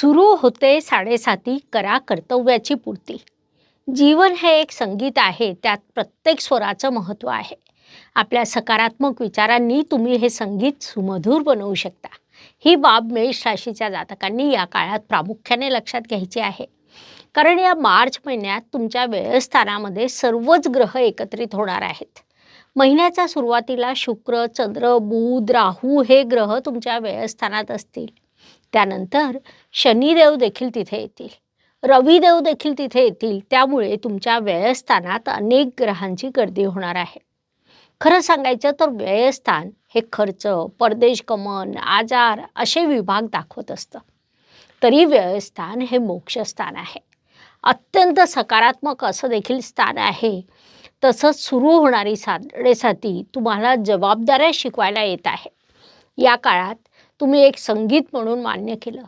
सुरू होते साडेसाती करा कर्तव्याची पूर्ती. जीवन हे एक संगीत आहे त्यात प्रत्येक स्वराचं महत्त्व आहे. आपल्या सकारात्मक विचारांनी तुम्ही हे संगीत सुमधूर बनवू शकता. ही बाब मेष राशीच्या जातकांनी या काळात प्रामुख्याने लक्षात घ्यायची आहे. कारण या मार्च महिन्यात तुमच्या व्ययस्थानामध्ये सर्वच ग्रह एकत्रित होणार आहेत. महिन्याच्या सुरुवातीला शुक्र चंद्र बुध राहू हे ग्रह तुमच्या व्ययस्थानात असतील. त्यानंतर शनिदेव देखील तिथे येतील. रविदेव देखील तिथे येतील. त्यामुळे तुमच्या व्ययस्थानात अनेक ग्रहांची गर्दी होणार आहे. खरं सांगायचं तर व्ययस्थान हे खर्च परदेश गमन आजार असे विभाग दाखवत असतं. तरी व्ययस्थान हे मोक्षस्थान आहे. अत्यंत सकारात्मक असं देखील स्थान आहे. तसंच सुरू होणारी साडेसाती तुम्हाला जबाबदाऱ्या शिकवायला येत आहे. या काळात तुम्ही एक संगीत म्हणून मान्य केलं.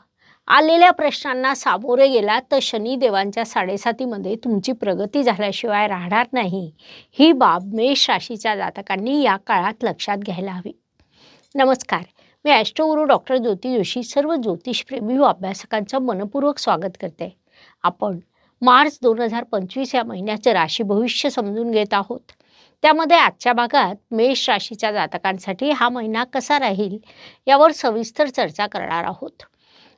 आलेल्या प्रश्नांना सामोरे गेला तर शनिदेवांच्या साडेसातीमध्ये तुमची प्रगती झाल्याशिवाय राहणार नाही. ही बाब मेष राशीच्या जातकांनी या काळात लक्षात घ्यायला हवी. नमस्कार. मी ॲस्ट्रोगुरू डॉक्टर ज्योती जोशी सर्व ज्योतिषप्रेमी व अभ्यासकांचं मनपूर्वक स्वागत करते. आपण मार्च दोन हजार पंचवीस या महिन्याचं राशी भविष्य समजून घेत आहोत. त्यामध्ये आजच्या भागात मेष राशीच्या जातकांसाठी हा महिना कसा राहील यावर सविस्तर चर्चा करणार आहोत.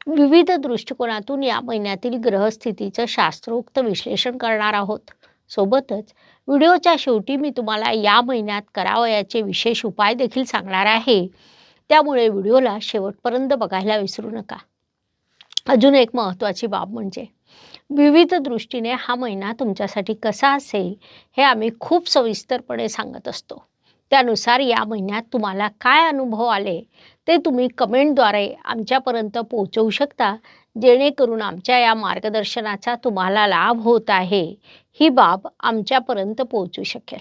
विविध दृष्टिकोनातून या महिन्यातील ग्रहस्थितीचं शास्त्रोक्त विश्लेषण करणार आहोत. सोबतच व्हिडिओच्या शेवटी मी तुम्हाला या महिन्यात करावयाचे विशेष उपाय देखील सांगणार आहे. त्यामुळे व्हिडिओला शेवटपर्यंत बघायला विसरू नका. अजून एक महत्त्वाची बाब म्हणजे विविध दृष्टीने हा महिना तुमच्यासाठी कसा असेल हे आम्ही खूप सविस्तरपणे सांगत असतो. त्यानुसार या महिन्यात तुम्हाला काय अनुभव आले ते तुम्ही कमेंटद्वारे आमच्यापर्यंत पोहोचवू शकता जेणेकरून आमच्या या मार्गदर्शनाचा तुम्हाला लाभ होत आहे. ही बाब आमच्यापर्यंत पोहोचू शकेल.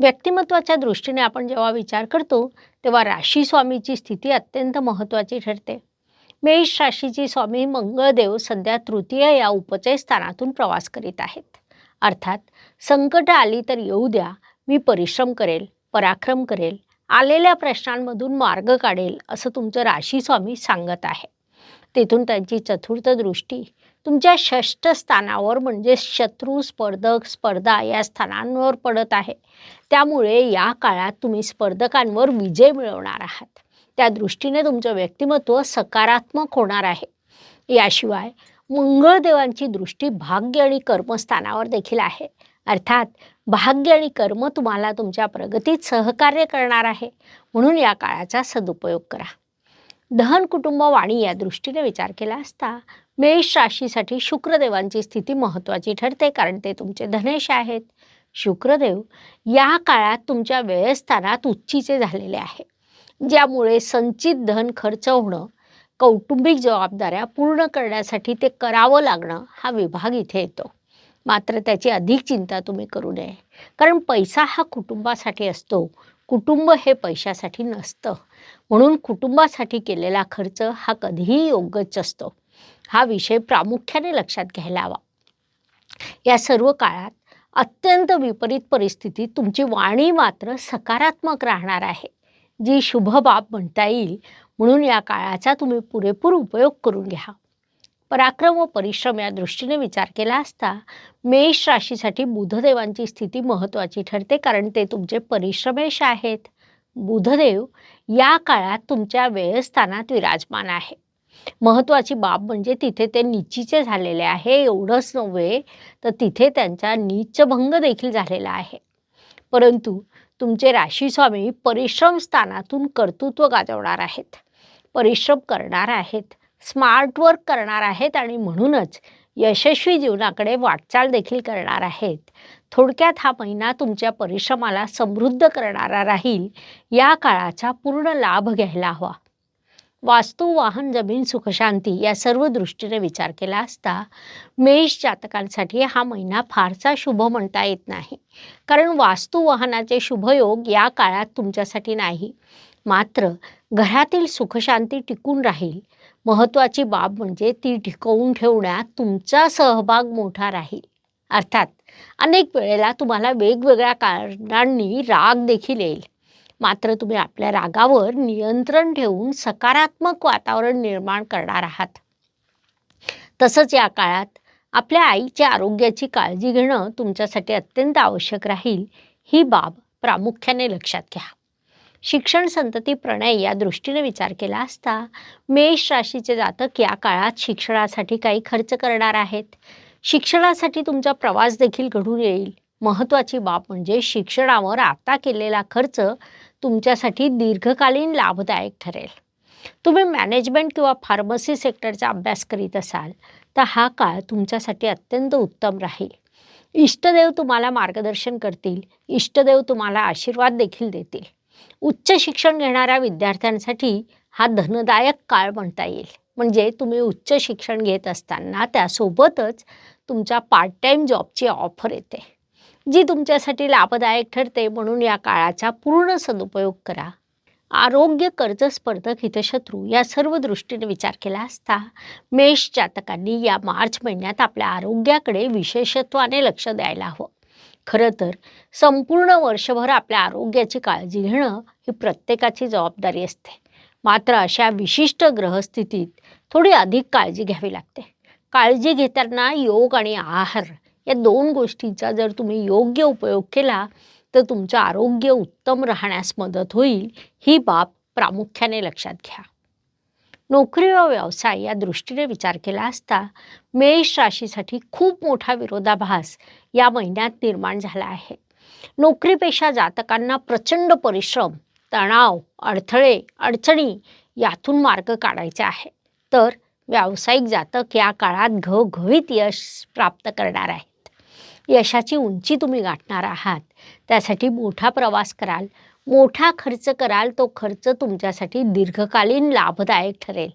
व्यक्तिमत्वाच्या दृष्टीने आपण जेव्हा विचार करतो तेव्हा राशी स्वामीची स्थिती अत्यंत महत्त्वाची ठरते. मेष राशीची स्वामी मंगळदेव सध्या तृतीय या उपचय स्थानातून प्रवास करीत आहेत. अर्थात संकट आली तर येऊ द्या मी परिश्रम करेल पराक्रम करेल आलेल्या प्रश्नांमधून मार्ग काढेल असं तुमचं राशी स्वामी सांगत आहे. तिथून त्यांची चतुर्थ दृष्टी तुमच्या षष्ठ स्थानावर म्हणजे शत्रू स्पर्धक स्पर्धा या स्थानांवर पडत आहे. त्यामुळे या काळात तुम्ही स्पर्धकांवर विजय मिळवणार आहात. त्या दृष्टीने तुमचं व्यक्तिमत्व सकारात्मक होणार आहे. याशिवाय मंगळदेवांची दृष्टी भाग्य आणि कर्मस्थानावर देखील आहे. अर्थात भाग्य आणि कर्म तुम्हाला तुमच्या प्रगतीत सहकार्य करणार आहे. म्हणून या काळाचा सदुपयोग करा. धन कुटुंब वाणी या दृष्टीने विचार केला असता मेष राशीसाठी शुक्रदेवांची स्थिती महत्त्वाची ठरते कारण ते तुमचे धनेश आहेत. शुक्रदेव या काळात तुमच्या व्ययस्थानात उच्चीचे झालेले आहे. ज्यामुळे संचित धन खर्च होणं कौटुंबिक जबाबदाऱ्या पूर्ण करण्यासाठी ते करावं लागणं हा विभाग इथे येतो. मात्र त्याची अधिक चिंता तुम्ही करू नये कारण पैसा हा कुटुंबासाठी असतो. कुटुंब हे पैशासाठी नसतं. म्हणून कुटुंबासाठी केलेला खर्च हा कधीही योग्यच असतो. हा विषय प्रामुख्याने लक्षात घ्यायला हवा. या सर्व काळात अत्यंत विपरीत परिस्थितीत तुमची वाणी मात्र सकारात्मक राहणार आहे. जी शुभ बाब म्हणता येईल म्हणून या काळाचा तुम्ही पुरेपूर उपयोग करून घ्या. पराक्रम व परिश्रम या दृष्टीने विचार केला असता मेष राशीसाठी बुधदेवांची स्थिती महत्त्वाची ठरते कारण ते तुमचे परिश्रमेश आहेत. बुधदेव या काळात तुमच्या व्ययस्थानात विराजमान आहे. महत्त्वाची बाब म्हणजे तिथे ते निचीचे झालेले आहे एवढंच नव्हे तर तिथे त्यांचा नीचभंग देखील झालेला आहे. परंतु तुमचे राशीस्वामी परिश्रम स्थानातून कर्तृत्व गाजवणार आहेत. परिश्रम करणार आहेत स्मार्ट वर्क करणार आहेत आणि म्हणूनच यशस्वी जीवनाकडे वाटचाल देखील करणार आहेत. थोडक्यात हा महिना तुमच्या परिश्रमाला समृद्ध करणारा राहील या काळाचा पूर्ण लाभ घ्यायला हवा. वास्तू वाहन जमीन सुखशांती या सर्व दृष्टीने विचार केला असता मेष जातकांसाठी हा महिना फारसा शुभ म्हणता येत नाही. कारण वास्तू वाहनाचे शुभयोग या काळात तुमच्यासाठी नाही. मात्र घरातील सुखशांती टिकून राहील. महत्त्वाची बाब म्हणजे ती टिकवून ठेवण्यात तुमचा सहभाग मोठा राहील. अर्थात अनेक वेळेला तुम्हाला वेगवेगळ्या कारणांनी राग देखील येईल. मात्र तुम्ही आपल्या रागावर नियंत्रण ठेवून सकारात्मक वातावरण निर्माण करणार आहात. तसंच या काळात आपल्या आईच्या आरोग्याची काळजी घेणं तुमच्यासाठी अत्यंत आवश्यक राहील ही बाब प्रामुख्याने लक्षात घ्या. शिक्षण संतती प्रणय या दृष्टीने विचार केला असता मेष राशीचे जातक या काळात शिक्षणासाठी काही खर्च करणार आहेत. शिक्षणासाठी तुमचा प्रवास देखील घडून येईल. महत्त्वाची बाब म्हणजे शिक्षणावर आता केलेला खर्च तुमच्यासाठी दीर्घकालीन लाभदायक ठरेल. तुम्ही मॅनेजमेंट किंवा फार्मसी सेक्टरचा अभ्यास करीत असाल तर हा काळ तुमच्यासाठी अत्यंत उत्तम राहील. इष्टदेव तुम्हाला मार्गदर्शन करतील इष्टदेव तुम्हाला आशीर्वाद देखील देतील. उच्च शिक्षण घेणाऱ्या विद्यार्थ्यांसाठी हा धनदायक काळ म्हणता येईल. म्हणजे तुम्ही उच्च शिक्षण घेत असताना त्यासोबतच तुमच्या पार्ट टाईम जॉबची ऑफर येते. जी तुमच्यासाठी लाभदायक ठरते म्हणून या काळाचा पूर्ण सदुपयोग करा. आरोग्य कर्ज स्पर्धक हितशत्रू या सर्व दृष्टीने विचार केला असता मेष जातकांनी या मार्च महिन्यात आपल्या आरोग्याकडे विशेषत्वाने लक्ष द्यायला हवं. खरं तर संपूर्ण वर्षभर आपल्या आरोग्याची काळजी घेणं ही प्रत्येकाची जबाबदारी असते. मात्र अशा विशिष्ट ग्रहस्थितीत थोडी अधिक काळजी घ्यावी लागते. काळजी घेताना योग आणि आहार या दोन गोष्टींचा जर तुम्ही योग्य उपयोग केला तर तुमचं आरोग्य उत्तम राहण्यास मदत होईल ही बाब प्रामुख्याने लक्षात घ्या. नोकरी व व्यवसाय या दृष्टीने विचार केला असता मेष राशीसाठी खूप मोठा विरोधाभास या महिन्यात निर्माण झाला आहे. नोकरीपेक्षा जातकांना प्रचंड परिश्रम तणाव अडथळे अडचणी यातून मार्ग काढायचा आहे. तर व्यावसायिक जातक या काळात घवघवीत यश प्राप्त करणार आहे. यशाची उंची तुम्ही गाठणार आहात. त्यासाठी मोठा प्रवास कराल. मोठा खर्च कराल तो खर्च तुमच्यासाठी दीर्घकालीन लाभदायक ठरेल.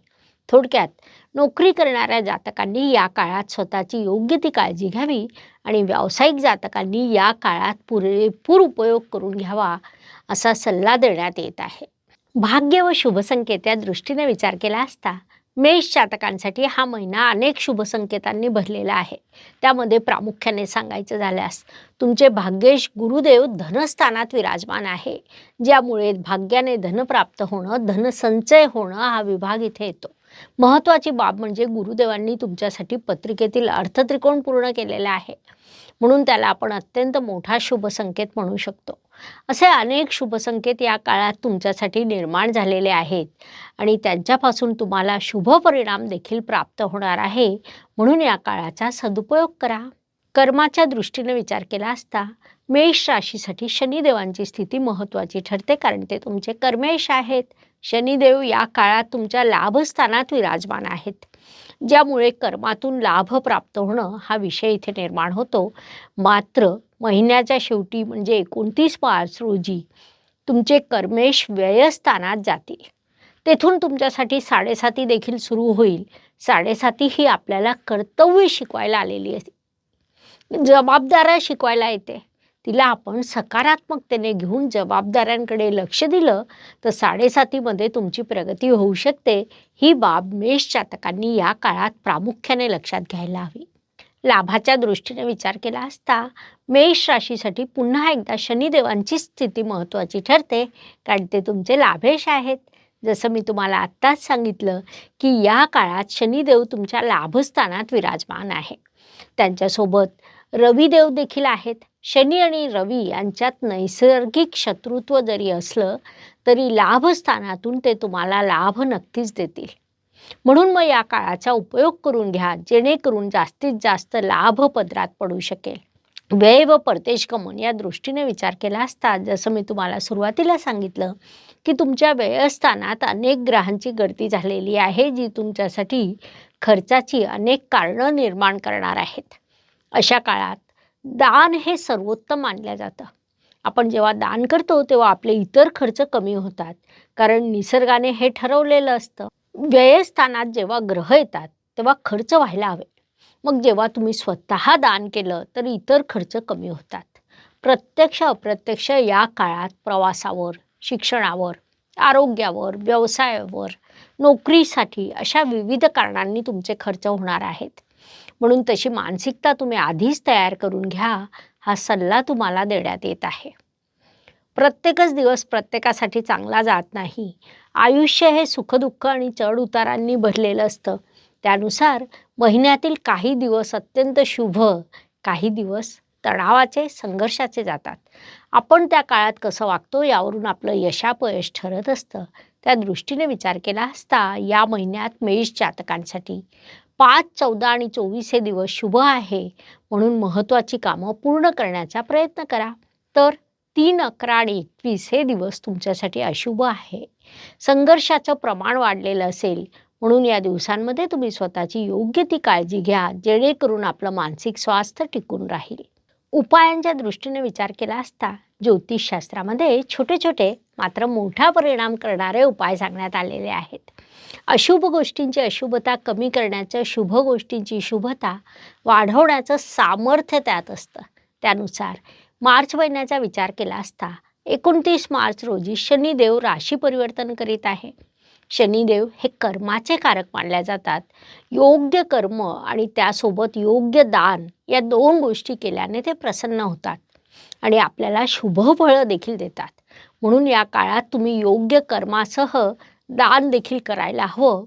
थोडक्यात नोकरी करणाऱ्या जातकांनी या काळात स्वतःची योग्य ती काळजी घ्यावी आणि व्यावसायिक जातकांनी या काळात पुरेपूर उपयोग करून घ्यावा असा सल्ला देण्यात येत आहे. भाग्य व शुभसंकेत या दृष्टीने विचार केला असता मेष जातकांसाठी हा महिना अनेक शुभ संकेतांनी भरलेला आहे. त्यामध्ये प्रामुख्याने सांगायचं झाल्यास तुमचे भाग्येश गुरुदेव धनस्थानात विराजमान आहे. ज्यामुळे भाग्याने धन प्राप्त होणं धनसंचय होणं हा विभाग इथे येतो. महत्त्वाची बाब म्हणजे गुरुदेवांनी तुमच्यासाठी पत्रिकेतील अर्थत्रिकोण पूर्ण केलेला आहे. म्हणून त्याला आपण अत्यंत मोठा शुभसंकेत म्हणू शकतो. असे अनेक शुभसंकेत या काळात तुमच्यासाठी निर्माण झालेले आहेत आणि त्यांच्यापासून तुम्हाला शुभ परिणाम देखील प्राप्त होणार आहे. म्हणून या काळाचा सदुपयोग करा. कर्माच्या दृष्टीने विचार केला असता मेष राशीसाठी शनिदेवांची स्थिती महत्त्वाची ठरते कारण ते तुमचे कर्मेश आहेत. शनिदेव या काळात तुमच्या लाभस्थानात विराजमान आहेत. ज्यामुळे कर्मातून लाभ प्राप्त होणं हा विषय इथे निर्माण होतो. मात्र महिन्याच्या शेवटी म्हणजे एकोणतीस मार्च रोजी तुमचे कर्मेश व्ययस्थानात जातील. तेथून तुमच्यासाठी साडेसाती देखील सुरू होईल. साडेसाती ही आपल्याला कर्तव्य शिकवायला आलेली असते. जबाबदाऱ्या शिकवायला येते. तिला आपण सकारात्मकतेने घेऊन जबाबदाऱ्यांकडे लक्ष दिलं तर साडेसातीमध्ये तुमची प्रगती होऊ शकते. ही बाब मेष जातकांनी या काळात प्रामुख्याने लक्षात घ्यायला हवी. लाभाच्या दृष्टीने विचार केला असता मेष राशीसाठी पुन्हा एकदा शनिदेवांची स्थिती महत्त्वाची ठरते कारण ते तुमचे लाभेश आहेत. जसं मी तुम्हाला आत्ताच सांगितलं की या काळात शनिदेव तुमच्या लाभस्थानात विराजमान आहे. त्यांच्यासोबत रविदेव देखील आहेत. शनी आणि रवी यांच्यात नैसर्गिक शत्रुत्व जरी असलं तरी लाभस्थानातून ते तुम्हाला लाभ नक्कीच देतील. म्हणून मग या काळाचा उपयोग करून घ्या जेणेकरून जास्तीत जास्त लाभ पदरात पडू शकेल. व्यय व परदेश गमन या दृष्टीने विचार केला असता जसं मी तुम्हाला सुरुवातीला सांगितलं की तुमच्या व्ययस्थानात अनेक ग्रहांची गर्दी झालेली आहे जी तुमच्यासाठी खर्चाची अनेक कारणं निर्माण करणार आहेत. अशा काळात दान हे सर्वोत्तम मानलं जातं. आपण जेव्हा दान करतो तेव्हा आपले इतर खर्च कमी होतात. कारण निसर्गाने हे ठरवलेलं असतं. व्ययस्थानात जेव्हा ग्रह येतात तेव्हा खर्च व्हायला हवे. मग जेव्हा तुम्ही स्वतः दान केलं तर इतर खर्च कमी होतात. प्रत्यक्ष अप्रत्यक्ष या काळात प्रवासावर शिक्षणावर आरोग्यावर व्यवसायावर नोकरीसाठी अशा विविध कारणांनी तुमचे खर्च होणार आहेत. म्हणून तशी मानसिकता तुम्ही आधीच तयार करून घ्या हा सल्ला तुम्हाला देण्यात येत आहे. प्रत्येकच दिवस प्रत्येकासाठी चांगला जात नाही. आयुष्य हे सुखदुःख आणि चढउतारांनी भरलेलं असतं. त्यानुसार महिन्यातील काही दिवस अत्यंत शुभ काही दिवस तणावाचे संघर्षाचे जातात. आपण त्या काळात कसं वागतो यावरून आपलं यशापयश ठरत असतं. त्या दृष्टीने विचार केला असता या महिन्यात मेष जातकांसाठी पाच चौदा आणि चोवीस हे दिवस शुभ आहे. म्हणून महत्त्वाची कामं पूर्ण करण्याचा प्रयत्न करा. तर तीन अकरा आणि एकवीस हे दिवस तुमच्यासाठी अशुभ आहे. संघर्षाचं प्रमाण वाढलेलं असेल म्हणून या दिवसांमध्ये तुम्ही स्वतःची योग्य ती काळजी घ्या जेणेकरून आपलं मानसिक स्वास्थ्य टिकून राहील. उपायांच्या दृष्टीने विचार केला असता ज्योतिषशास्त्रामध्ये छोटे छोटे मात्र मोठा परिणाम करणारे उपाय सांगण्यात आलेले आहेत. अशुभ गोष्टींची अशुभता कमी करण्याचं शुभ गोष्टींची शुभता वाढवण्याचं सामर्थ्य त्यात असतं. त्यानुसार मार्च महिन्याचा विचार केला असता एकोणतीस मार्च रोजी शनिदेव राशी परिवर्तन करीत आहे. शनिदेव हे कर्माचे कारक मानल्या जातात. योग्य कर्म आणि त्यासोबत योग्य दान या दोन गोष्टी केल्याने ते प्रसन्न होतात आणि आपल्याला शुभ फळं देखील देतात. म्हणून या काळात तुम्ही योग्य कर्मासह दान देखील करायला हवं.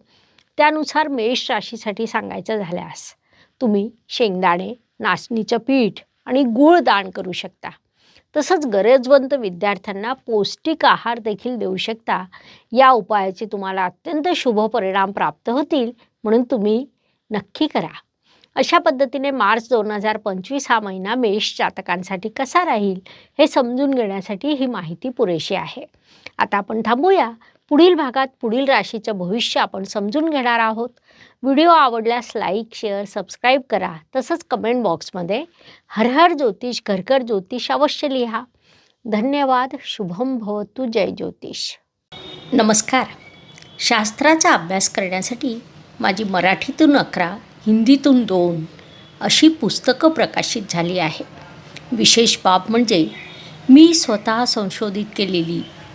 त्यानुसार मेष राशीसाठी सांगायचं झाल्यास तुम्ही शेंगदाणे नाचणीचं पीठ आणि गूळ दान करू शकता. तसंच गरजवंत विद्यार्थ्यांना पौष्टिक आहार देखील देऊ शकता. या उपायाचे तुम्हाला अत्यंत शुभ परिणाम प्राप्त होतील म्हणून तुम्ही नक्की करा. अशा पद्धतीने मार्च दोन हजार पंचवीस हा महिना मेष जातकांसाठी कसा राहील हे समजून घेण्यासाठी ही माहिती पुरेशी आहे. आता आपण थांबूया. पुढील भागात पुढील राशीचं भविष्य आपण समजून घेणार आहोत. व्हिडिओ आवडल्यास लाईक शेअर सबस्क्राईब करा. तसंच कमेंट बॉक्समध्ये हर हर ज्योतिष घर ज्योतिष अवश्य लिहा. धन्यवाद. शुभम भवतु. जय ज्योतिष. नमस्कार. शास्त्राचा अभ्यास करण्यासाठी माझी मराठीतून अकरा हिंदीतून दोन अशी पुस्तकं प्रकाशित झाली आहे विशेष बाब म्हणजे मी स्वतः संशोधित केलेली